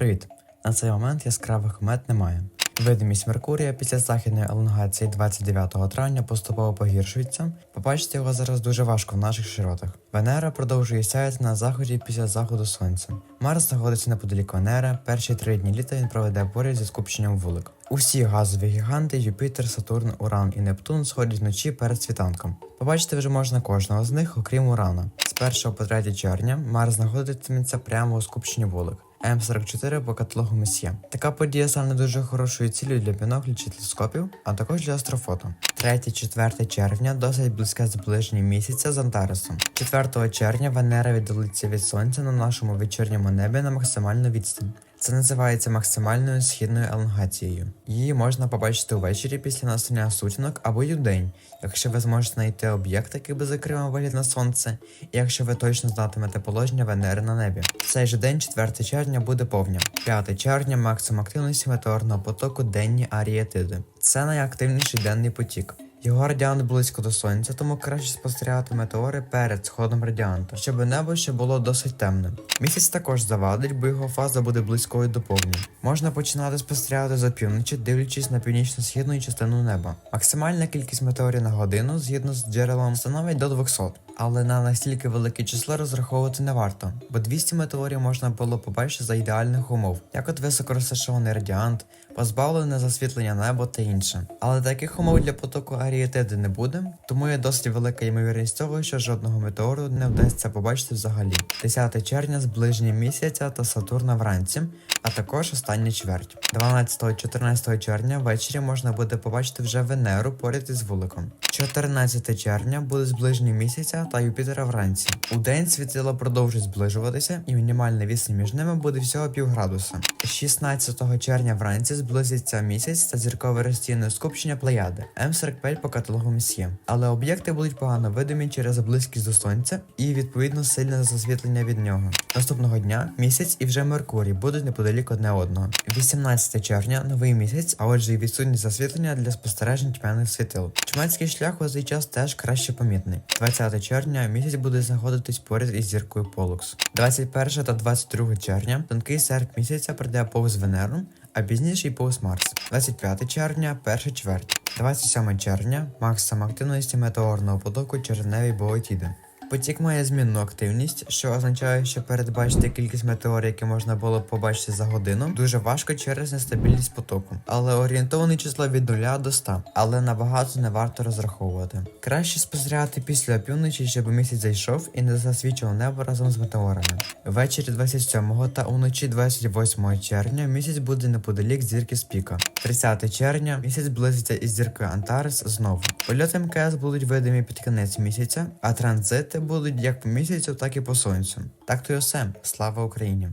Привіт! На цей момент яскравих комет немає. Видимість Меркурія після західної елонгації 29 травня поступово погіршується. Побачити його зараз дуже важко в наших широтах. Венера продовжує сяяти на заході після заходу сонця. Марс знаходиться неподалік Венери. Перші три дні літа він проведе поряд зі скупченням вулик. Усі газові гіганти Юпітер, Сатурн, Уран і Нептун сходять вночі перед світанком. Побачити вже можна кожного з них, окрім Урана. З 1 по 3 червня Марс знаходитиметься прямо у скупченні вулик. М44 по каталогу Месьє. Така подія стане дуже хорошою цілею для біноклів чи телескопів, а також для астрофото. 3-4 червня досить близьке зближення місяця з Антаресом. 4 червня Венера віддалиться від сонця на нашому вечірньому небі на максимальну відстань. Це називається максимальною східною елонгацією. Її можна побачити увечері після настання сутінок або й удень, якщо ви зможете знайти об'єкт, який би закрив вигляд на сонце, і якщо ви точно знатимете положення Венери на небі. Цей же день, 4 червня, буде повня. 5 червня максимум активності метеорного потоку денні арієтиди. Це найактивніший денний потік. Його радіант близько до сонця, тому краще спостерігати метеори перед сходом радіанта, щоб небо ще було досить темним. Місяць також завадить, бо його фаза буде близькою до повні. Можна починати спостерігати за півночі, дивлячись на північно-східну частину неба. Максимальна кількість метеорів на годину, згідно з джерелом, становить до 200. Але на настільки велике число розраховувати не варто, бо 200 метеорів можна було побачити за ідеальних умов, як от високорозташований радіант, позбавлене засвітлення неба та інше. Але таких умов для потоку арієтиди не буде, тому є досить велика ймовірність того, що жодного метеору не вдасться побачити взагалі. 10 червня зближення місяця та Сатурна вранці, а також остання чверть. 12-14 червня ввечері можна буде побачити вже Венеру поряд із вуликом. 14 червня буде зближення місяця та Юпітера вранці. У день світило продовжить зближуватися, і мінімальна відстань між ними буде всього півградуса. 16 червня вранці зблизиться місяць та зіркове розтійне скупчення Плеяди М45 по каталогу Месьє. Але об'єкти будуть погано видимі через близькість до сонця і відповідно сильне засвітлення від нього. Наступного дня місяць і вже Меркурій будуть неподалік одне одного. 18 червня новий місяць, а отже і відсутність засвітлення для спостережень тьмяних світил. Чумацький шлях у цей час теж краще помітний. 20 червня місяць буде знаходитись поряд із зіркою Полукс. 21 та 22 червня тонкий серп місяця прийде повз Венеру, а пізніше й повз Марс. 25 червня перша чверть. 27 червня максимум активності метеорного потоку червневі Боотіди. Потік має змінну активність, що означає, що передбачити кількість метеорів, які можна було побачити за годину, дуже важко через нестабільність потоку. Але орієнтоване число від 0 до 100, але набагато не варто розраховувати. Краще спостерігати після опівночі, щоб місяць зайшов і не засвічував небо разом з метеорами. Ввечері 27 та уночі 28 червня місяць буде неподалік зірки Спіка. 30 червня місяць близиться із зіркою Антарес знову. Польоти МКС будуть видимі під кінець місяця, а транзити будуть як по місяцю, так і по сонцю. Так то й усе. Слава Україні!